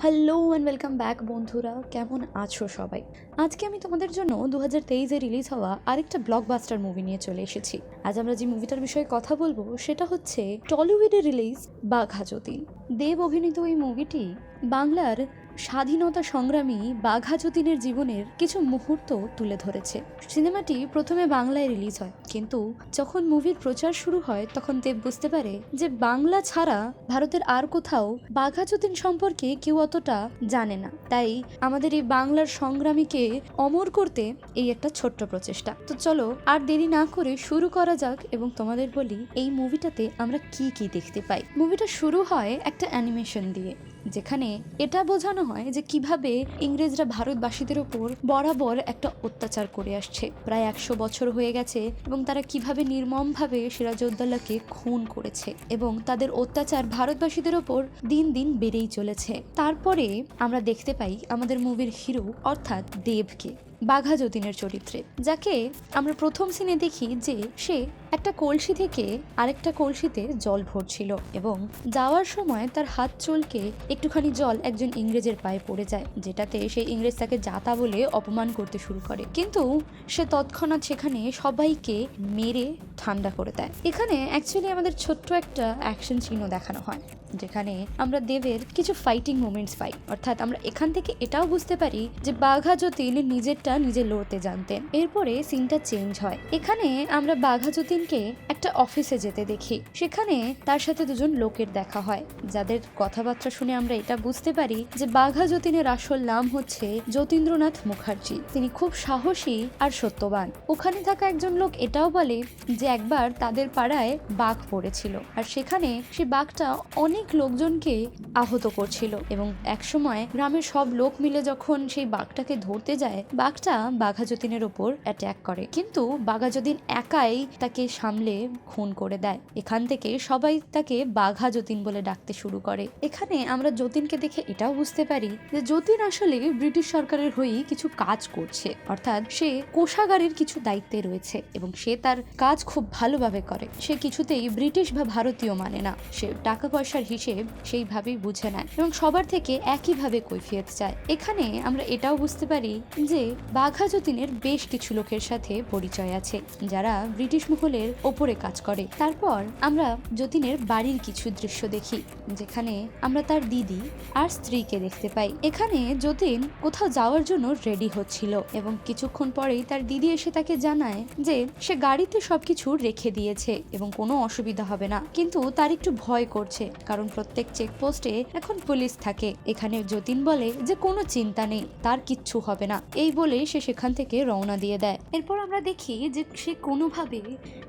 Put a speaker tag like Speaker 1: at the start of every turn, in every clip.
Speaker 1: Hello and welcome back বন্ধুরা। কেমন আছো সবাই? আজকে আমি তোমাদের জন্য দু হাজার তেইশে রিলিজ হওয়া আরেকটা ব্লকবাস্টার মুভি নিয়ে চলে এসেছি। আজ আমরা যে মুভিটার বিষয়ে কথা বলব, সেটা হচ্ছে টলিউডে রিলিজ বাঘা যতীন দেব অভিনীত এই মুভিটি বাংলার স্বাধীনতা সংগ্রামী বাঘা যতীনের জীবনের কিছু মুহূর্ত তুলে ধরেছে। সিনেমাটি প্রথমে বাংলায় রিলিজ হয়, কিন্তু যখন মুভির প্রচার শুরু হয়, তখন দেব বুঝতে পারে যে বাংলা ছাড়া ভারতের আর কোথাও বাঘা যতীন সম্পর্কে কেউ অতটা জানে না। তাই আমাদের এই বাংলার সংগ্রামীকে অমর করতে এই একটা ছোট্ট প্রচেষ্টা। তো চলো, আর দেরি না করে শুরু করা যাক এবং তোমাদের বলি, এই মুভিটাতে আমরা কি কি দেখতে পাই। মুভিটা শুরু হয় একটা অ্যানিমেশন দিয়ে। যেখানে এটা বোঝানো হয় যে কীভাবে ইংরেজরা ভারতবাসীদের ওপর বরাবর একটা অত্যাচার করে আসছে। প্রায় একশো বছর হয়ে গেছে এবং তারা কীভাবে নির্মমভাবে সিরাজউদ্দৌলাকে খুন করেছে এবং তাদের অত্যাচার ভারতবাসীদের ওপর দিন দিন বেড়েই চলেছে। তারপরে আমরা দেখতে পাই আমাদের মুভির হিরো অর্থাৎ দেবকে। বাঘা যতীনের চরিত্রে, যাকে আমরা প্রথম সিনে দেখি যে সে একটা কলসি থেকে আরেকটা কলসিতে জল ভরছিল এবং যাওয়ার সময় তার হাত চলকে একটুখানি জল একজন ইংরেজের পায়ে পড়ে যায়, যেটাতে সেই ইংরেজ তাকে জাতা বলে অপমান করতে শুরু করে। কিন্তু সে তৎক্ষণাৎ সেখানে সবাইকে মেরে ঠান্ডা করে দেয়। এখানে অ্যাকচুয়ালি আমাদের ছোট্ট একটা অ্যাকশন চিহ্ন দেখানো হয়। যেখানে আমরা দেবের কিছু ফাইটিং মোমেন্টস পাই। অর্থাৎ আমরা এখান থেকে এটাও বুঝতে পারি যে বাঘা যতীন নিজেরটা নিজে লড়তে জানতেন। এরপরে সিনটা চেঞ্জ হয়। এখানে আমরা বাঘা যতীনকে একটা অফিসে যেতে দেখি। সেখানে তার সাথে দুজন লোকের দেখা হয়। যাদের কথাবার্তা শুনে আমরা এটা বুঝতে পারি যে বাঘা যতীনের আসল নাম হচ্ছে যতীন্দ্রনাথ মুখার্জি। তিনি খুব সাহসী আর সত্যবান। ওখানে থাকা একজন লোক এটাও বলে যে একবার তাদের পাড়ায় বাঘ পড়েছিল। আর সেখানে সে বাঘটা অনেক লোকজনকে আহত করছিল এবং একসময় গ্রামের সব লোক মিলে যখন সেই বাঘটাকে ধরতে যায়, বাঘটা বাঘা যতীনের ওপর অ্যাট্যাক করে। কিন্তু বাঘা যতীন একাই তাকে সামলে খুন করে দেয়। এখান থেকে সবাই তাকে বাঘা যতীন বলে ডাকতে শুরু করে। এখানে আমরা যতীনকে দেখে এটাও বুঝতে পারি যে যতীন আসলে ব্রিটিশ সরকারের হয়েই কিছু কাজ করছে। অর্থাৎ সে কোষাগারের কিছু দায়িত্বে রয়েছে এবং সে তার কাজ খুব ভালোভাবে করে। সে কিছুতেই ব্রিটিশ বা ভারতীয় মানে না। সে টাকা পয়সার হিসেব সেইভাবেই বুঝে নেয় এবং সবার থেকে একইভাবে কৈফিয়ত চায়। এখানে আমরা এটাও বুঝতে পারি যে বাঘা যতীনের বেশ কিছু লোকের সাথে পরিচয় আছে, যারা ব্রিটিশ মহলের ওপরে কাজ করে। তারপর আমরা যতীনের বাড়ির কিছু দৃশ্য দেখি, যেখানে আমরা তার দিদি আর স্ত্রীকে দেখতে পাই। এখানে যতীন কোথাও যাওয়ার জন্য রেডি হচ্ছিল এবং কিছুক্ষণ পরেই তার দিদি এসে তাকে জানায় যে সে গাড়িতে সবকিছু রেখে দিয়েছে এবং কোনো অসুবিধা হবে না। কিন্তু তার একটু ভয় করছে, কারণ প্রত্যেক চেকপোস্টে এখন পুলিশ থাকে। এখানে যতীন বলে যে কোনো চিন্তা নেই, তার কিচ্ছু হবে না। এই বলে সে সেখান থেকে রওনা দিয়ে দেয়। এরপর আমরা দেখি যে সে কোনোভাবে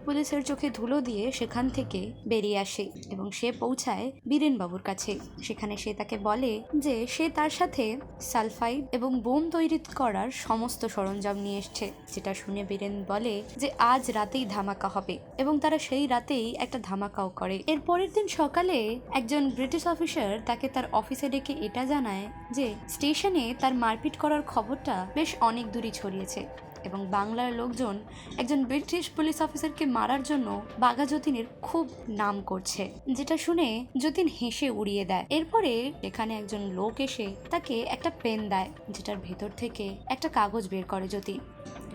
Speaker 1: পুলিশের চোখে ধুলো দিয়ে সেখান থেকে বেরিয়ে আসে এবং সে পৌঁছায় বীরেন বাবুর কাছে। সেখানে সে তাকে বলে যে সে তার সাথে সালফাইড এবং বোম তৈরি করার সমস্ত সরঞ্জাম নিয়ে এসছে, যেটা শুনে বীরেন বলে যে আজ রাতেই ধামাকা হবে। এবং তারা সেই রাতেই একটা ধামাকাও করে। এর পরের দিন সকালে একজন ব্রিটিশ অফিসার তাকে তার অফিসে ডেকে এটা জানায় যে স্টেশনে তার মারপিট করার খবরটা বেশ অনেক দূরই ছড়িয়েছে এবং বাংলার লোকজন একজন ব্রিটিশ পুলিশ অফিসারকে মারার জন্য বাঘা যতীনের খুব নাম করছে, যেটা শুনে যতীন হেসে উড়িয়ে দেয়। এরপরে এখানে একজন লোক এসে তাকে একটা পেন দেয়, যেটার ভেতর থেকে একটা কাগজ বের করে যতীন।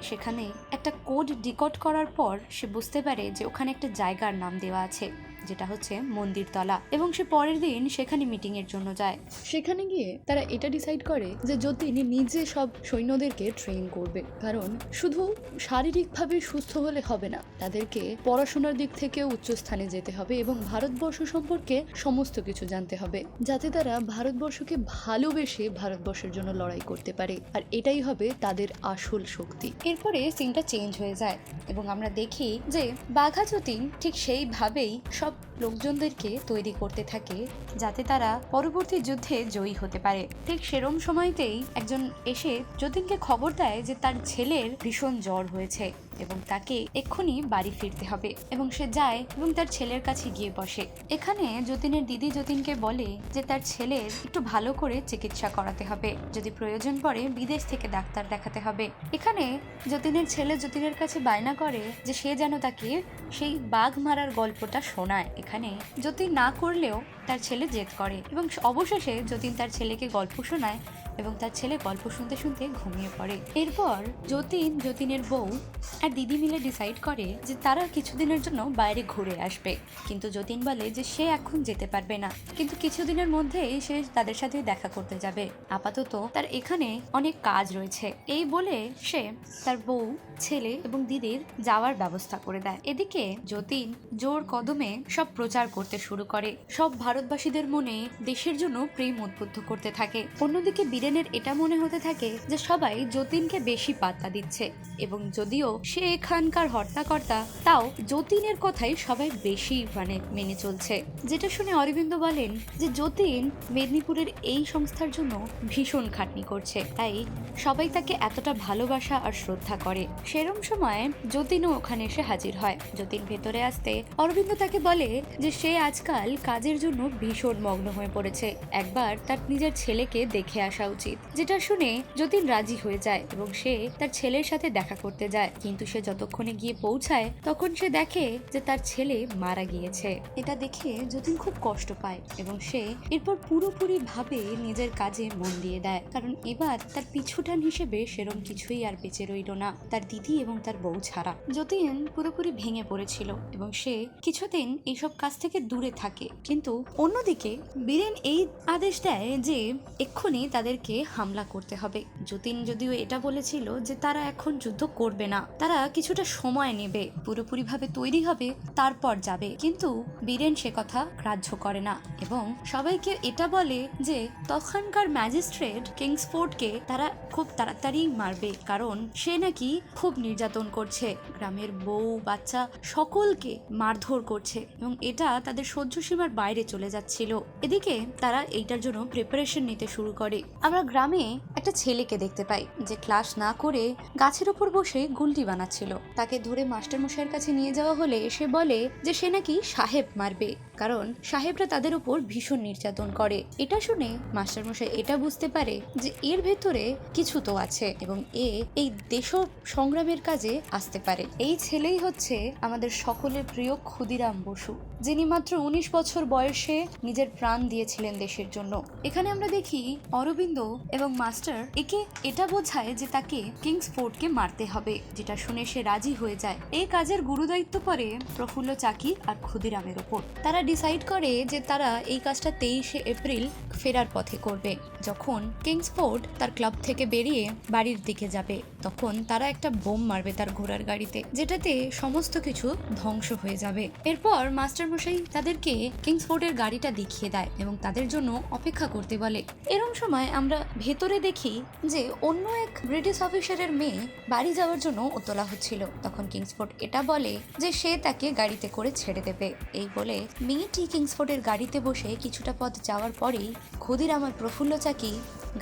Speaker 1: সেখানে একটা কোড ডিকোড করার পর সে বুঝতে পারে যে ওখানে একটা জায়গার নাম দেওয়া আছে। যেটা হচ্ছে মন্দিরতলা এবং সে পরের দিন সেখানে মিটিং এর জন্য যায়।
Speaker 2: সেখানে গিয়ে তারা এটা ডিসাইড করে যে যতীন নিজে সব সৈন্যদেরকে ট্রেন করবে কারণ শুধু শারীরিকভাবে সুস্থ হলে হবে না তাদেরকে পড়াশোনার দিক থেকে উচ্চস্থানে যেতে হবে এবং ভারতবর্ষ সম্পর্কে সমস্ত কিছু জানতে হবে যাতে তারা ভারতবর্ষকে ভালোবেসে ভারতবর্ষের জন্য লড়াই করতে পারে। আর এটাই হবে তাদের আসল শক্তি।
Speaker 1: এরপরে সিনটা চেঞ্জ হয়ে যায় এবং আমরা দেখি যে বাঘা যতীন ঠিক সেইভাবেই সব up. লোকজনদেরকে তৈরি করতে থাকে যাতে তারা পরবর্তী যুদ্ধে জয়ী হতে পারে। ঠিক সেরম সময়তেই একজন এসে যতীনকে খবর দেয় যে তার ছেলের ভীষণ জ্বর হয়েছে এবং তাকে এক্ষুনি বাড়ি ফিরতে হবে এবং সে যায় এবং তার ছেলের কাছে গিয়ে বসে। এখানে যতীনের দিদি যতীনকে বলে যে তার ছেলের একটু ভালো করে চিকিৎসা করাতে হবে, যদি প্রয়োজন পড়ে বিদেশ থেকে ডাক্তার দেখাতে হবে। এখানে যতীনের ছেলে যতীনের কাছে বায়না করে যে সে যেন তাকে সেই বাঘ মারার গল্পটা শোনায়। এখানে যতীন না করলেও তার ছেলে জেদ করে। এবং অবশেষে যতীন তার ছেলেকে গল্প শোনায় এবং তার ছেলে গল্প শুনতে শুনতে ঘুমিয়ে পড়ে। এরপর যতীন, যতীনের বউ আর দিদি মিলে ডিসাইড করে যে তারা কিছুদিনের জন্য বাইরে ঘুরে আসবে। কিন্তু যতীন বলে যে সে এখন যেতে পারবে না। কিন্তু কিছুদিনের মধ্যেই সে তাদের সাথে দেখা করতে যাবে। আপাতত তার এখানে অনেক কাজ রয়েছে। এই বলে সে তার বউ, ছেলে এবং দিদির যাওয়ার ব্যবস্থা করে দেয়। এদিকে যতীন জোর কদমে সব প্রচার করতে শুরু করে। সব ভারতবাসীদের মনে দেশের জন্য প্রেম উদ্বুদ্ধ করতে থাকে। অন্যদিকে বীরেনের এটা মনে হতে থাকে যে সবাই যতীনকে বেশি পাত্তা দিচ্ছে। এবং যদিও সে এখানকার হর্তাকর্তা, তাও যতীনের কথাই সবাই বেশি মানে মেনে চলছে। যেটা শুনে অরবিন্দ বলেন যে যতীন মেদিনীপুরের এই সংস্থার জন্য ভীষণ খাটনি করছে। তাই সবাই তাকে এতটা ভালোবাসা আর শ্রদ্ধা করে। সেরম সময় যতীনও ওখানে এসে হাজির হয়। যতীন ভেতরে আসতে অরবিন্দ তাকে বলে যে সে আজকাল কাজের জন্য ভীষণ মগ্ন হয়ে পড়েছে। একবার তার নিজের ছেলেকে দেখে আসা উচিত, যেটা শুনে যতীন রাজি হয়ে যায় এবং সে তার ছেলের সাথে দেখা করতে যায়। কিন্তু সে যতক্ষণে গিয়ে পৌঁছায়, তখন সে দেখে যে তার ছেলে মারা গিয়েছে। এটা দেখে যতীন খুব কষ্ট পায় এবং সে এরপর পুরোপুরি ভাবে নিজের কাজে মন দিয়ে দেয়। কারণ এবার তার পিছুটান হিসেবে সেরম কিছুই আর বেঁচে রইল না, তার দিদি এবং তার বউ ছাড়া। যতীন পুরোপুরি ভেঙে পড়েছিল এবং সে কিছুদিন এইসব কাজ থেকে দূরে থাকে। কিন্তু অন্যদিকে বীরেন এই আদেশ দেয় যে এক্ষুনি তাদেরকে হামলা করতে হবে। যতীন যদিও এটা বলেছিল যে তারা এখন যুদ্ধ করবে না, তারা কিছুটা সময় নেবে, পুরোপুরিভাবে তৈরি হবে, তারপর যাবে। কিন্তু বীরেন সে কথা গ্রাহ্য করে না এবং সবাইকে এটা বলে যে তখনকার ম্যাজিস্ট্রেট কিংসফোর্ডকে তারা খুব তাড়াতাড়ি মারবে, কারণ সে নাকি খুব নির্যাতন করছে। গ্রামের বউ, বাচ্চা সকলকে মারধর করছে এবং এটা তাদের সহ্য সীমার বাইরে চলে যাচ্ছিল। এদিকে তারা এইটার জন্য প্রিপারেশন নিতে শুরু করে। আমরা গ্রামে একটা ছেলেকে দেখতে পাই যে ক্লাস না করে গাছের উপর বসে গুলটি বানাচ্ছিল। তাকে ধরে মাস্টারমশাইয়ের কাছে নিয়ে যাওয়া হলে সে বলে যে সে নাকি সাহেব মারবে, কারণ সাহেবরা তাদের উপর ভীষণ নির্যাতন করে। এটা শুনে মাস্টারমশাই এটা বুঝতে পারে যে এর ভেতরে কিছু তো আছে এবং এ এই দেশ সংগ্রামের কাজে আসতে পারে। এই ছেলেই হচ্ছে আমাদের সকলের প্রিয় ক্ষুদিরাম বসু, যিনি মাত্র উনিশ বছর বয়সে নিজের প্রাণ দিয়েছিলেন দেশের জন্য। এখানে আমরা দেখি অরবিন্দ এবং মাস্টার একে এটা বোঝায় যে তাকে কিংস ফোর্টকে মারতে হবে, যেটা শুনে সে রাজি হয়ে যায়। এই কাজের গুরুদায়িত্ব পড়ে প্রফুল্ল চাকি আর ক্ষুদিরামের ওপর। তারা ডিসাইড করে যে তারা এই কাজটা তেইশে এপ্রিল ফেরার পথে করবে। যখন কিংসফোর্ড তার ক্লাব থেকে বেরিয়ে বাড়ির দিকে যাবে, তখন তারা একটা বোম মারবে তার ঘোড়ার গাড়িতে, যেটাতে সমস্ত কিছু ধ্বংস হয়ে যাবে। এরপর মাস্টার মাস্টারমশাই তাদেরকে কিংসফোর্ডের গাড়িটা দেখিয়ে দেয় এবং তাদের জন্য অপেক্ষা করতে বলে। এরম সময় আমরা ভেতরে দেখি যে অন্য এক ব্রিটিশ অফিসারের মেয়ে বাড়ি যাওয়ার জন্য উতলা হচ্ছিল। তখন কিংসফোর্ড এটা বলে যে সে তাকে গাড়িতে করে ছেড়ে দেবে। এই বলে মেয়েটি কিংসফোর্ডের গাড়িতে বসে কিছুটা পথ যাওয়ার পরেই ক্ষুদির আমার প্রফুল্ল চাকি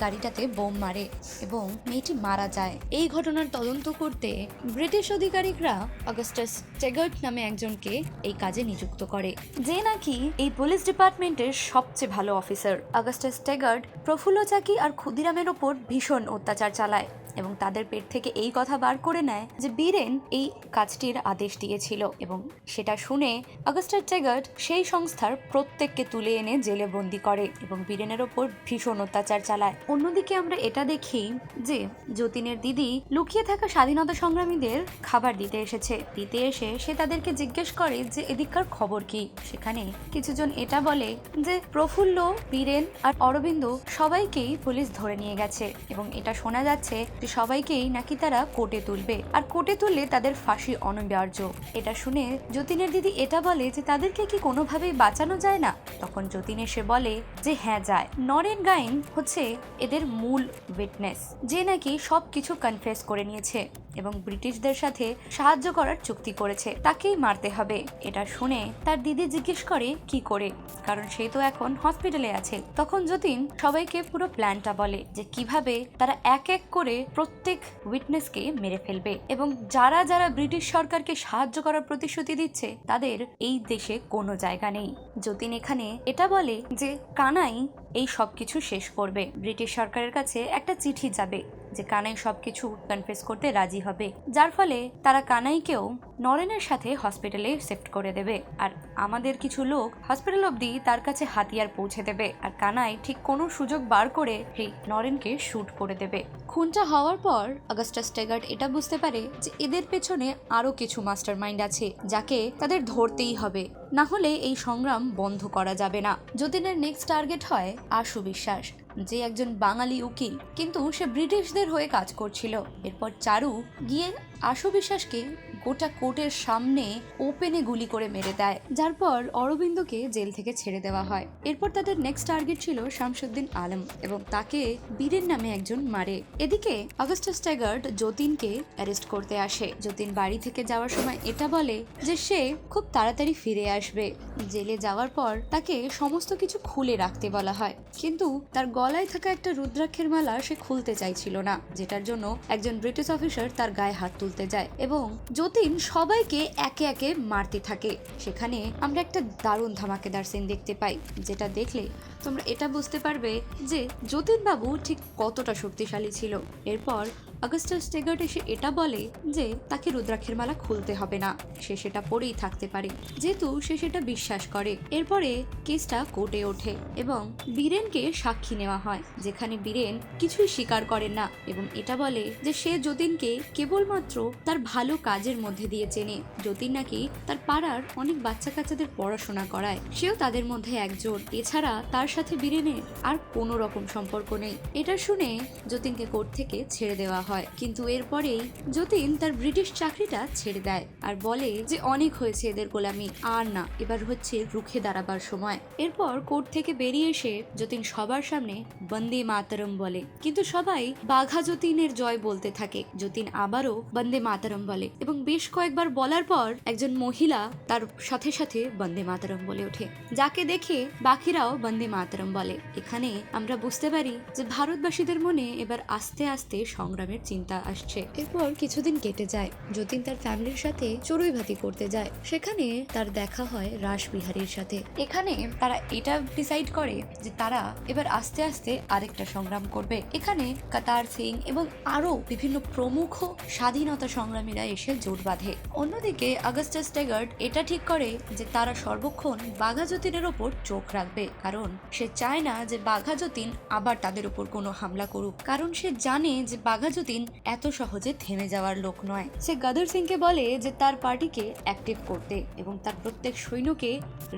Speaker 1: গাড়িটাতে বোম মারে এবং মেয়েটি মারা যায়। এই ঘটনার তদন্ত করতে ব্রিটিশ আধিকারিকরা অগাস্টাস টেগার্ট নামে একজনকে এই কাজে নিযুক্ত করে। যে নাকি এই পুলিশ ডিপার্টমেন্টের সবচেয়ে ভালো অফিসার। অগাস্টাস টেগার্ট প্রফুল্ল চাকি আর ক্ষুদিরামের ওপর ভীষণ অত্যাচার চালায়। এবং তাদের পেট থেকে এই কথা বার করে নেয় যে বীরেন এই কাজটির আদেশ দিয়েছিল এবং সেটা শুনে অগাস্টার টেগার্ট সেই সংস্থার প্রত্যেককে তুলে এনে জেলে বন্দি করে এবং বীরেনের ওপর ভীষণ অত্যাচার চালায়। অন্যদিকে আমরা এটা দেখি যে যতীনের দিদি লুকিয়ে থাকা স্বাধীনতা সংগ্রামীদের খাবার দিতে এসেছে। দিতে এসে সে তাদেরকে জিজ্ঞেস করে যে, এদিককার খবর কি? সেখানে কিছুজন এটা বলে যে, প্রফুল্ল, বীরেন আর অরবিন্দ সবাইকেই পুলিশ ধরে নিয়ে গেছে। এবং এটা শোনা যাচ্ছে সবাইকেই নাকি তারা কোর্টে তুলবে। আর কোর্টে তুললে তাদের ফাঁসি অনিবার্য এটা শুনে যতীনের দিদি এটা বলে যে তাদেরকে কি কোনোভাবেই বাঁচানো যায় না? তখন যতীন এসে বলে যে হ্যাঁ যায়। নরেন গাইন হচ্ছে এদের মূল উইটনেস যে নাকি সব কিছু কনফেস করে নিয়েছে। এবং ব্রিটিশদের সাথে সাহায্য করার চুক্তি করেছে। তাকেই মারতে হবে, এটা শুনে তার দিদি জিজ্ঞেস করে, কি করে? কারণ সে তো এখন হসপিটালে আছে। তখন যতীন সবাইকে পুরো প্ল্যানটা বলে যে কীভাবে তারা এক এক করে প্রত্যেক উইটনেসকে মেরে ফেলবে এবং যারা যারা ব্রিটিশ সরকারকে সাহায্য করার প্রতিশ্রুতি দিচ্ছে, তাদের এই দেশে কোনো জায়গা নেই। যতীন এখানে এটা বলে যে কানাই এই সব কিছু শেষ করবে। ব্রিটিশ সরকারের কাছে একটা চিঠি যাবে। যে কানাই সব কিছু কনফেস করতে রাজি হবে। যার ফলে তারা কানাইকেও নরেনের সাথে হসপিটালে শিফট করে দেবে। আর আমাদের কিছু লোক হসপিটাল অবধি তার কাছে হাতিয়ার পৌঁছে দেবে। আর কানাই ঠিক কোনো সুযোগ বার করে সেই নরেনকে শ্যুট করে দেবে। খুনটা হওয়ার পর অগাস্টাস টেগার্ট এটা বুঝতে পারে যে এদের পেছনে আরও কিছু মাস্টার মাইন্ড আছে, যাকে তাদের ধরতেই হবে। না হলে এই সংগ্রাম বন্ধ করা যাবে না। যতীনের নেক্সট টার্গেট হয় আশু বিশ্বাস। যে একজন বাঙালি উকিল, কিন্তু সে ব্রিটিশদের হয়ে কাজ করছিল। এরপর চারু গিয়ে আশু বিশ্বাসকে গোটা কোর্টের সামনে ওপেনে গুলি করে মেরে দেয়, যার পর অরবিন্দকে জেল থেকে ছেড়ে দেওয়া হয়। এরপর তাদের নেক্সট টার্গেট ছিল শামসুদ্দিন আলম এবং তাকে বীরের নামে একজন মারে। এদিকে অগাস্টাস ট্যাগার্ড যতীনকে অ্যারেস্ট করতে আসে। যতীন বাড়ি থেকে যাওয়ার সময় এটা বলে যে সে খুব তাড়াতাড়ি ফিরে আসবে। জেলে যাওয়ার পর তাকে সমস্ত কিছু খুলে রাখতে বলা হয়। কিন্তু তার গলায় থাকা একটা রুদ্রাক্ষের মালা সে খুলতে চাইছিল না, যেটার জন্য একজন ব্রিটিশ অফিসার তার গায়ে হাত তুলতে যায় এবং যতীন সবাইকে একে একে মারতে থাকে। সেখানে আমরা একটা দারুণ ধামাকেদার সিন দেখতে পাই, যেটা দেখলে তোমরা এটা বুঝতে পারবে যে যতীন বাবু ঠিক কতটা শক্তিশালী ছিল। এরপর অগাস্টাস টেগার্ট এসে এটা বলে যে তাকে রুদ্রাক্ষের মালা খুলতে হবে না। সে সেটা পরেই থাকতে পারে। যেহেতু সে সেটা বিশ্বাস করে। এরপরে কেসটা কোর্টে ওঠে এবং বীরেনকে সাক্ষী নেওয়া হয়, যেখানে বীরেন কিছুই স্বীকার করেন না এবং এটা বলে যে সে যতীনকে কেবলমাত্র তার ভালো কাজের মধ্যে দিয়ে চেনে। যতীন নাকি তার পাড়ার অনেক বাচ্চা কাচ্চাদের পড়াশোনা করায়। সেও তাদের মধ্যে একজন। এছাড়া তার সাথে বীরেনের আর কোনো রকম সম্পর্ক নেই। এটা শুনে যতীনকে কোর্ট থেকে ছেড়ে দেওয়া হয়। কিন্তু এরপরেই যতীন তার ব্রিটিশ চাকরিটা ছেড়ে দেয় আর বলে যে অনেক হয়েছে এদের গোলামি। আর না, এবার হচ্ছে রুখে দাঁড়াবার সময়। এরপর কোর্ট থেকে বেরিয়ে এসে যতীন সবার সামনে বন্দে মাতরম বলে। কিন্তু সবাই বাঘা যতীনের জয় বলতে থাকে। যতীন আবারও বন্দে মাতরম বলে এবং বেশ কয়েকবার বলার পর একজন মহিলা তার সাথে সাথে বন্দে মাতরম বলে ওঠে। যাকে দেখে বাকিরাও বন্দে মাতরম বলে। এখানে আমরা বুঝতে পারি যে ভারতবাসীদের মনে এবার আস্তে আস্তে সংগ্রামের চিন্তা আসছে। এরপর কিছুদিন কেটে যায়। যতীন তার ফ্যামিলির সাথে চড়ুই চড়ুইভাতি করতে যায়। সেখানে তার দেখা হয় রাসবিহারীর সাথে। এখানে তারা এটা ডিসাইড করে যে তারা এবার আস্তে আস্তে আরেকটা সংগ্রাম করবে। এখানে কাতার সিং এবং আরও বিভিন্ন প্রমুখ স্বাধীনতা সংগ্রামীরা এসে জোট বাঁধে। অন্যদিকে আগস্টাস টেগার্ড এটা ঠিক করে যে তারা সর্বক্ষণ বাঘা যতীনের ওপর চোখ রাখবে। কারণ সে চায় না যে বাঘা যতীন আবার তাদের উপর কোনো হামলা করুক। কারণ সে জানে যে বাঘা যতীন এত সহজে থেমে যাওয়ার লোক নয়। সে গদর সিংকে বলে যে তার পার্টিকে অ্যাক্টিভ করতে এবং তার প্রত্যেক সৈন্যকে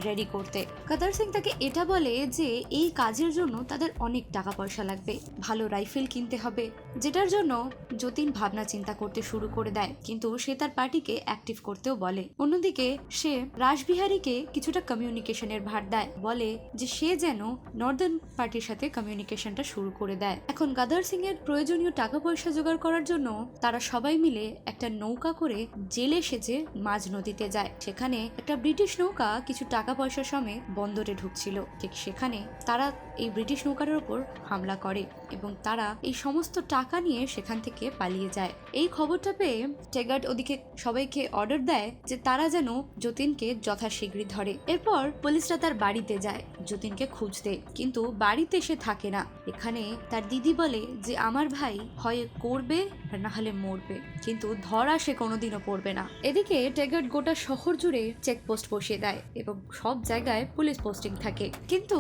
Speaker 1: রেডি করতে। গদর সিং তাকে এটা বলে যে এই কাজের জন্য তাদের অনেক টাকা পয়সা লাগবে, ভালো রাইফেল কিনতে হবে, যেটার জন্য যতীন ভাবনা চিন্তা করতে শুরু করে দেয়। কিন্তু সে তার পার্টিকে অ্যাক্টিভ করতেও বলে। অন্যদিকে সে রাসবিহারীকে কিছুটা কমিউনিকেশনের ভার দেয়, বলে যে সে যেন নর্দার্ন পার্টির সাথে কমিউনিকেশনটা শুরু করে দেয়। এখন গাদার সিং এর প্রয়োজনীয় টাকা পয়সা জোগাড় করার জন্য তারা সবাই মিলে একটা নৌকা করে জেলে সেজে মাঝ নদীতে যায়। সেখানে একটা ব্রিটিশ নৌকা কিছু টাকা পয়সা সমেত বন্দরে ঢুকছিল। ঠিক সেখানে তারা এই ব্রিটিশ নৌকার ওপর হামলা করে এবং তারা এই সমস্ত টাকা নিয়ে সেখান থেকে পালিয়ে যায়। এই খবরটা পেয়ে টেগার্ড ওদিকে সবাইকে অর্ডার দেয় যে তারা যেন যতীনকে যথাশীঘ্রই ধরে। এরপর পুলিশরা তার বাড়িতে যায়, যতীনকে খুঁজতে। কিন্তু বাড়িতে সে থাকে না। এখানে তার দিদি বলে যে, আমার ভাই হয় করবে আর না হলে মরবে। কিন্তু ধরা সে কোনোদিনও পড়বে না। এদিকে টেগার্ড গোটা শহর জুড়ে চেকপোস্ট বসিয়ে দেয় এবং সব জায়গায় পুলিশ পোস্টিং থাকে। কিন্তু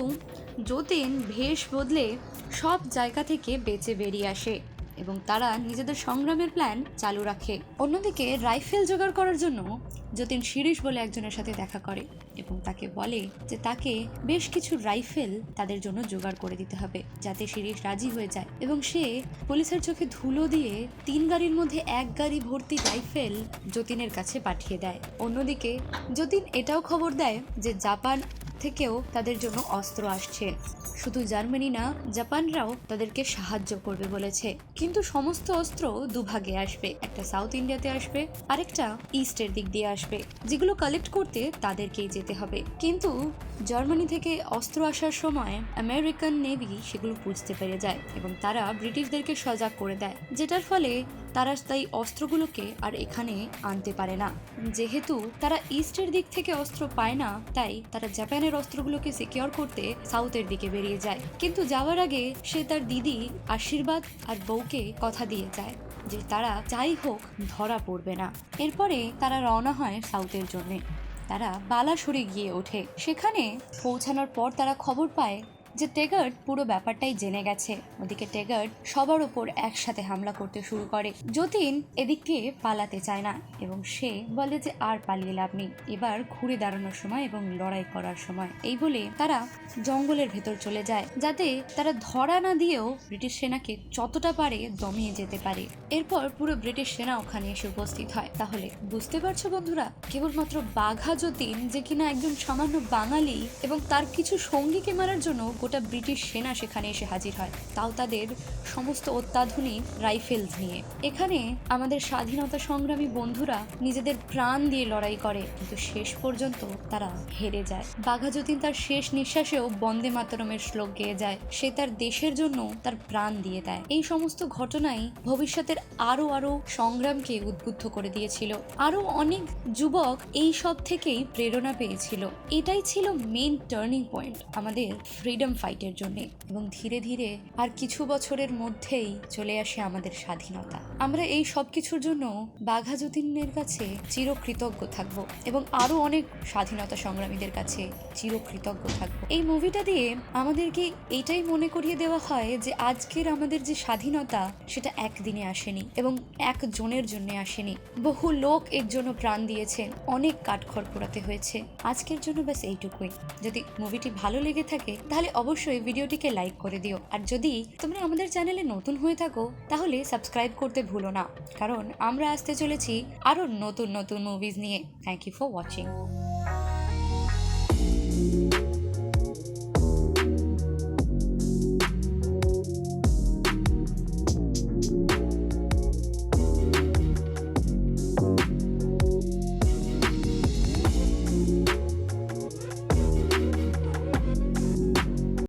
Speaker 1: যতীন ভেষ বদলে সব জায়গা থেকে বেঁচে বেরিয়ে আসে এবং তারা নিজেদের সংগ্রামের প্ল্যান চালু রাখে। অন্যদিকে রাইফেল জোগাড় করার জন্য যতীন শিরিষ বলে একজনের সাথে দেখা করে এবং তাকে বলে যে তাকে বেশ কিছু রাইফেল তাদের জন্য জোগাড় করে দিতে হবে যাতে শিরিষ রাজি হয়ে যায় এবং সে পুলিশের চোখে ধুলো দিয়ে তিন গাড়ির মধ্যে এক গাড়ি ভর্তি রাইফেল যতীনের কাছে পাঠিয়ে দেয়। অন্যদিকে যতীন এটাও খবর দেয় যে জাপান থেকেও তাদের জন্য অস্ত্র আসছে। শুধু জার্মানি না, জাপানরাও তাদেরকে সাহায্য করবে বলেছে। কিন্তু সমস্ত অস্ত্র দুভাগে আসবে। একটা সাউথ ইন্ডিয়াতে আসবে, আরেকটা ইস্টের দিক দিয়ে আসবে। যেগুলো কালেক্ট করতে তাদেরকেই যেতে হবে। কিন্তু জার্মানি থেকে অস্ত্র আসার সময় আমেরিকান নেভি সেগুলো বুঝতে পেরে যায় এবং তারা ব্রিটিশদেরকে সজাগ করে দেয়, যেটার ফলে তারা তাই অস্ত্রগুলোকে আর এখানে আনতে পারে না। যেহেতু তারা ইস্টের দিক থেকে অস্ত্র পায় না, তাই তারা জাপানের অস্ত্রগুলোকে সিকিওর করতে সাউথের দিকে বেরিয়ে যায়। কিন্তু যাওয়ার আগে সে তার দিদি আশীর্বাদ আর বউকে কথা দিয়ে যায় যে তারা যাই হোক ধরা পড়বে না। এরপরে তারা রওনা হয় সাউথের জন্যে। তারা বালাসুরে গিয়ে ওঠে। সেখানে পৌঁছানোর পর তারা খবর পায় যে টেগার্ড পুরো ব্যাপারটাই জেনে গেছে। ওদিকে টেগার্ড সবার ওপর একসাথে হামলা করতে শুরু করে। যতীন এদিকে পালাতে চায় না এবং সে বলে যে আর পালিয়ে লাভ নেই। এবার ঘুরে দাঁড়ানোর সময় এবং লড়াই করার সময়। এই বলে তারা জঙ্গলের ভেতর চলে যায়, যাতে তারা ধরা না দিয়েও ব্রিটিশ সেনাকে যতটা পারে দমিয়ে যেতে পারে। এরপর পুরো ব্রিটিশ সেনা ওখানে এসে উপস্থিত হয়। তাহলে বুঝতে পারছ বন্ধুরা, কেবলমাত্র বাঘা যতীন যে কিনা একজন সামান্য বাঙালি এবং তার কিছু সঙ্গীকে মারার জন্য গোটা ব্রিটিশ সেনা সেখানে এসে হাজির হয়। তাও তাদের সমস্ত অত্যাধুনিক রাইফেলস নিয়ে। এখানে আমাদের স্বাধীনতা সংগ্রামী বন্ধুরা নিজেদের প্রাণ দিয়ে লড়াই করে, কিন্তু শেষ পর্যন্ত তারা হেরে যায়। বাঘা যতীন তার শেষ নিঃশ্বাসেও বন্দে মাতরমের শ্লোক গেয়ে যায়। সে তার দেশের জন্য তার প্রাণ দিয়ে দেয়। এই সমস্ত ঘটনাই ভবিষ্যতের আরও আরও সংগ্রামকে উদ্বুদ্ধ করে দিয়েছিল। আরও অনেক যুবক এই সব থেকেই প্রেরণা পেয়েছিল। এটাই ছিল মেন টার্নিং পয়েন্ট আমাদের ফ্রিডম ফাইটের জন্য এবং ধীরে ধীরে আর কিছু বছরের মধ্যেই চলে আসে আমাদের স্বাধীনতা। আমরা এই সব কিছুর জন্য বাঘা যতীনের কাছে চিরকৃতজ্ঞ থাকব এবং আরও অনেক স্বাধীনতা সংগ্রামীদের কাছে চিরকৃতজ্ঞ থাকব। এই মুভিটা দিয়ে আমাদেরকে এটাই মনে করিয়ে দেওয়া হয় যে আজকের আমাদের যে স্বাধীনতা, সেটা একদিনে আসেনি এবং একজনের জন্য আসেনি। বহু লোক এর জন্য প্রাণ দিয়েছেন, অনেক কাঠখড় পোড়াতে হয়েছে। আজকের জন্য ব্যাস এইটুকুই। যদি মুভিটি ভালো লেগে থাকে, তাহলে অবশ্যই ভিডিওটিকে লাইক করে দিও। আর যদি তোমরা আমাদের চ্যানেলে নতুন হয়ে থাকো, তাহলে সাবস্ক্রাইব করতে ভুলো না। কারণ আমরা আসতে চলেছি আরও নতুন নতুন মুভিজ নিয়ে। Thank you for watching